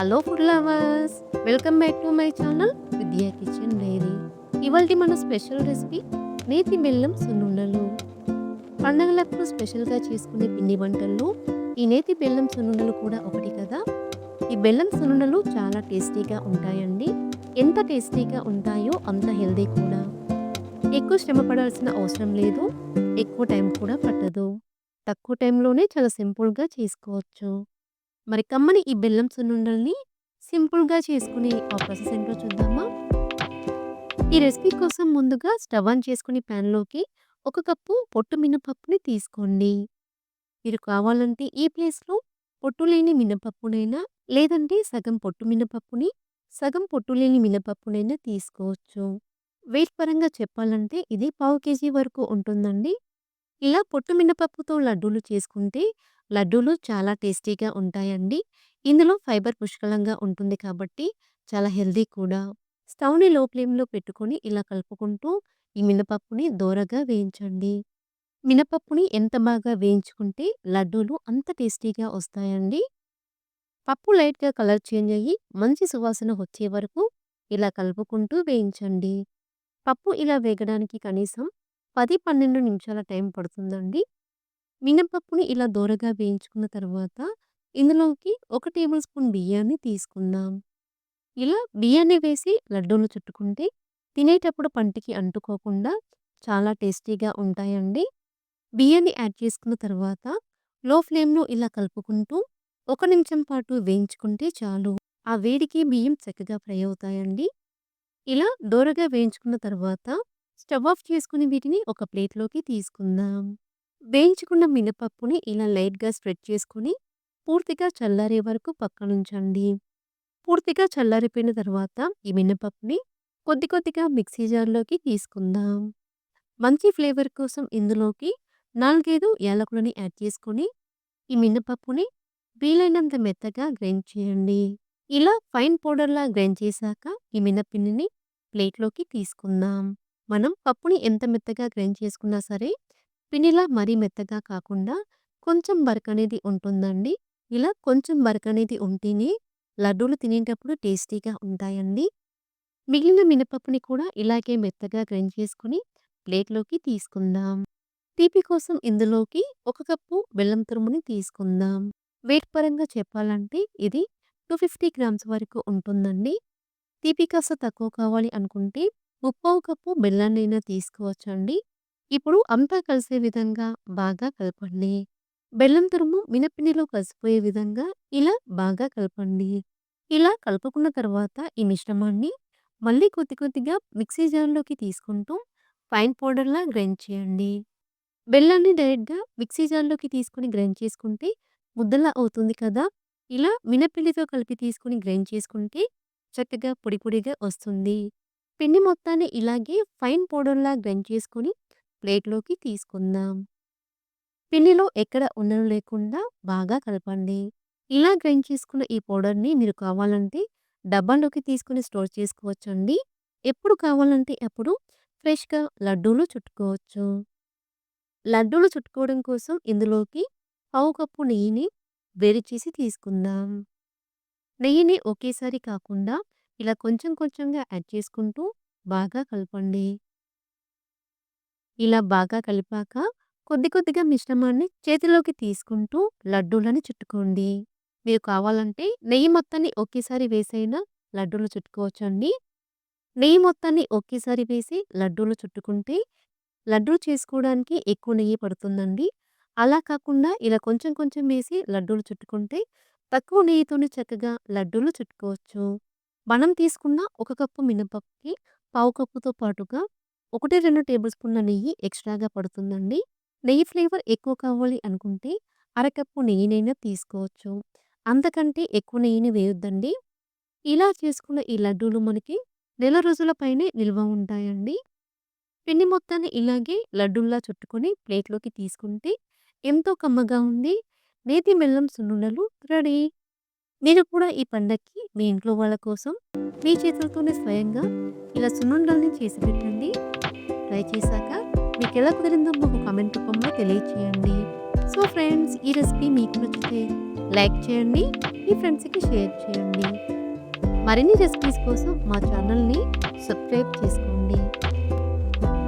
Hello food lovers welcome back to my channel Vidya kitchen diary ఇవాళ మన special recipe నేతి బెల్లం సున్నుండలు. పండగలప్పుడు స్పెషల్గా చేసుకునే పిండి వంటల్లో ఈ నేతి బెల్లం సున్నుండలు కూడా ఒకటి కదా? ఈ బెల్లం సున్నుండలు చాలా టేస్టీగా ఉంటాయండి. ఎంత టేస్టీగా ఉంటాయో అంత హెల్దీ కూడా. ఎక్కువ శ్రమ పడాల్సిన అవసరం లేదు. ఎక్కువ టైం కూడా పట్టదు. తక్కువ టైంలోనే చాలా సింపుల్గా చేసుకోవచ్చు. మరి కమ్మని ఈ బెల్లం సున్నుండల్ని సింపుల్గా చేసుకునే ఆ ప్రాసెస్ ఏంటో చూద్దామా? ఈ రెసిపీ కోసం ముందుగా స్టవ్ ఆన్ చేసుకుని ప్యాన్లోకి ఒక కప్పు పొట్టు మినపప్పుని తీసుకోండి. మీరు కావాలంటే ఈ ప్లేస్లో పొట్టు లేని మినపప్పునైనా లేదంటే సగం పొట్టు మినపప్పుని సగం పొట్టు లేని మినపప్పునైనా తీసుకోవచ్చు. వెయిట్ పరంగా చెప్పాలంటే ఇది పావు కేజీ వరకు ఉంటుందండి. ఇలా పొట్టు మినపప్పుతో లడ్డూలు చేసుకుంటే లడ్డూలు చాలా టేస్టీగా ఉంటాయండి. ఇందులో ఫైబర్ పుష్కలంగా ఉంటుంది కాబట్టి చాలా హెల్దీ కూడా. స్టవ్ని లో ఫ్లేమ్లో పెట్టుకొని ఇలా కలుపుకుంటూ ఈ మినపప్పుని దోరగా వేయించండి. మినపప్పుని ఎంత బాగా వేయించుకుంటే లడ్డూలు అంత టేస్టీగా వస్తాయండి. పప్పు లైట్గా కలర్ చేంజ్ అయ్యి మంచి సువాసన వచ్చే వరకు ఇలా కలుపుకుంటూ వేయించండి. పప్పు ఇలా వేగడానికి కనీసం పది పన్నెండు నిమిషాల టైం పడుతుందండి. మినపప్పుని ఇలా దోరగా వేయించుకున్న తర్వాత ఇందులోకి ఒక టేబుల్ స్పూన్ బియ్యాన్ని తీసుకుందాం. ఇలా బియ్యాన్ని వేసి లడ్డూలు చుట్టుకుంటే తినేటప్పుడు పంటికి అంటుకోకుండా చాలా టేస్టీగా ఉంటాయండి. బియ్యాన్ని యాడ్ చేసుకున్న తర్వాత లో ఫ్లేమ్లో ఇలా కలుపుకుంటూ ఒక నిమిషం పాటు వేయించుకుంటే చాలు. ఆ వేడికి బియ్యం చక్కగా ఫ్రై అవుతాయండి. ఇలా దోరగా వేయించుకున్న తర్వాత స్టవ్ ఆఫ్ చేసుకుని వీటిని ఒక ప్లేట్లోకి తీసుకుందాం. వేయించుకున్న మినపప్పుని ఇలా లైట్గా స్ప్రెడ్ చేసుకుని పూర్తిగా చల్లారే వరకు పక్కనుంచండి. పూర్తిగా చల్లారిపోయిన తర్వాత ఈ మినపప్పుని కొద్ది కొద్దిగా మిక్సీ జార్లోకి తీసుకుందాం. మంచి ఫ్లేవర్ కోసం ఇందులోకి నాలుగైదు యాలకులని యాడ్ చేసుకొని ఈ మినపప్పుని వీలైనంత మెత్తగా గ్రైండ్ చేయండి. ఇలా ఫైన్ పౌడర్లా గ్రైండ్ చేశాక ఈ మినపిండిని ప్లేట్లోకి తీసుకుందాం. మనం పప్పుని ఎంత మెత్తగా గ్రైండ్ చేసుకున్నా సరే పినిలా మరీ మెత్తగా కాకుండా కొంచెం బరక అనేది ఉంటుందండి. ఇలా కొంచెం బరక అనేది ఉంటేనే లడ్డూలు తినేటప్పుడు టేస్టీగా ఉంటాయండి. మిగిలిన మినపప్పుని కూడా ఇలాగే మెత్తగా గ్రైండ్ చేసుకుని ప్లేట్లోకి తీసుకుందాం. తీపి కోసం ఇందులోకి ఒక కప్పు బెల్లం తురుముని తీసుకుందాం. వెయిట్ పరంగా చెప్పాలంటే ఇది టూ ఫిఫ్టీ గ్రామ్స్ వరకు ఉంటుందండి. తీపి కాస్త తక్కువ కావాలి అనుకుంటే ముప్పావు కప్పు బెల్లాన్నైనా తీసుకోవచ్చండి. ఇప్పుడు అంతా కలిసే విధంగా బాగా కలపండి. బెల్లం తురుము మినపిండిలో కలిసిపోయే విధంగా ఇలా బాగా కలపండి. ఇలా కలుపుకున్న తర్వాత ఈ మిశ్రమాన్ని మళ్ళీ కొద్ది కొద్దిగా మిక్సీ జార్లోకి తీసుకుంటూ ఫైన్ పౌడర్లా గ్రైండ్ చేయండి. బెల్లాన్ని డైరెక్ట్గా మిక్సీ జార్లోకి తీసుకొని గ్రైండ్ చేసుకుంటే ముద్దలా అవుతుంది కదా! ఇలా మినపిండితో కలిపి తీసుకుని గ్రైండ్ చేసుకుంటే చక్కగా పొడి పొడిగా వస్తుంది. పిండి మొత్తాన్ని ఇలాగే ఫైన్ పౌడర్లా గ్రైండ్ చేసుకొని ప్లేట్లోకి తీసుకుందాం. పిండిలో ఎక్కడ ఉండలు లేకుండా బాగా కలపండి. ఇలా గ్రైండ్ చేసుకున్న ఈ పౌడర్ని మీరు కావాలంటే డబ్బాలోకి తీసుకుని స్టోర్ చేసుకోవచ్చండి. ఎప్పుడు కావాలంటే అప్పుడు ఫ్రెష్గా లడ్డూలు చుట్టుకోవచ్చు. లడ్డూలు చుట్టుకోవడం కోసం ఇందులోకి పావు కప్పు నెయ్యిని వేడి చేసి తీసుకుందాం. నెయ్యిని ఒకేసారి కాకుండా ఇలా కొంచెం కొంచెంగా యాడ్ చేసుకుంటూ బాగా కలపండి. ఇలా బాగా కలిపాక కొద్ది కొద్దిగా మిశ్రమాన్ని చేతిలోకి తీసుకుంటూ లడ్డూలని చుట్టుకోండి. మీరు కావాలంటే నెయ్యి మొత్తాన్ని ఒకేసారి వేసైనా లడ్డూలు చుట్టుకోవచ్చండి. నెయ్యి మొత్తాన్ని ఒకేసారి వేసి లడ్డూలు చుట్టుకుంటే లడ్డూలు చేసుకోవడానికి ఎక్కువ నెయ్యి పడుతుందండి. అలా కాకుండా ఇలా కొంచెం కొంచెం వేసి లడ్డూలు చుట్టుకుంటే తక్కువ నెయ్యితోనే చక్కగా లడ్డూలు చుట్టుకోవచ్చు. మనం తీసుకున్న ఒక కప్పు మినపప్పుకి పావు కప్పుతో పాటుగా ఒకటి రెండు టేబుల్ స్పూన్ల నెయ్యి ఎక్స్ట్రాగా పడుతుందండి. నెయ్యి ఫ్లేవర్ ఎక్కువ కావాలి అనుకుంటే అరకప్పు నెయ్యినైనా తీసుకోవచ్చు. అంతకంటే ఎక్కువ నెయ్యిని వేయొద్దండి. ఇలా చేసుకున్న ఈ లడ్డూలు మనకి నెల రోజుల పైనే నిల్వ ఉంటాయండి. పిండి మొత్తాన్ని ఇలాగే లడ్డూల్లా చుట్టుకొని ప్లేట్లోకి తీసుకుంటే ఎంతో కమ్మగా ఉంది. నేతి మెల్లం సున్నుండలు రెడీ. మీరు కూడా ఈ పండక్కి మీ ఇంట్లో వాళ్ళ కోసం మీ చేతులతోనే స్వయంగా ఇలా సున్నుండల్ని చేసి పెట్టండి. ట్రై చేశాక మీకు ఎలా కుదిరిందో మాకు కామెంట్ రూపంలో తెలియచేయండి సో ఫ్రెండ్స్ ఈ రెసిపీ మీకు నచ్చితే లైక్ చేయండి మీ ఫ్రెండ్స్‌కి షేర్ చేయండి. మరిన్ని రెసిపీస్ కోసం మా ఛానల్‌ని సబ్స్క్రైబ్ చేసుకోండి.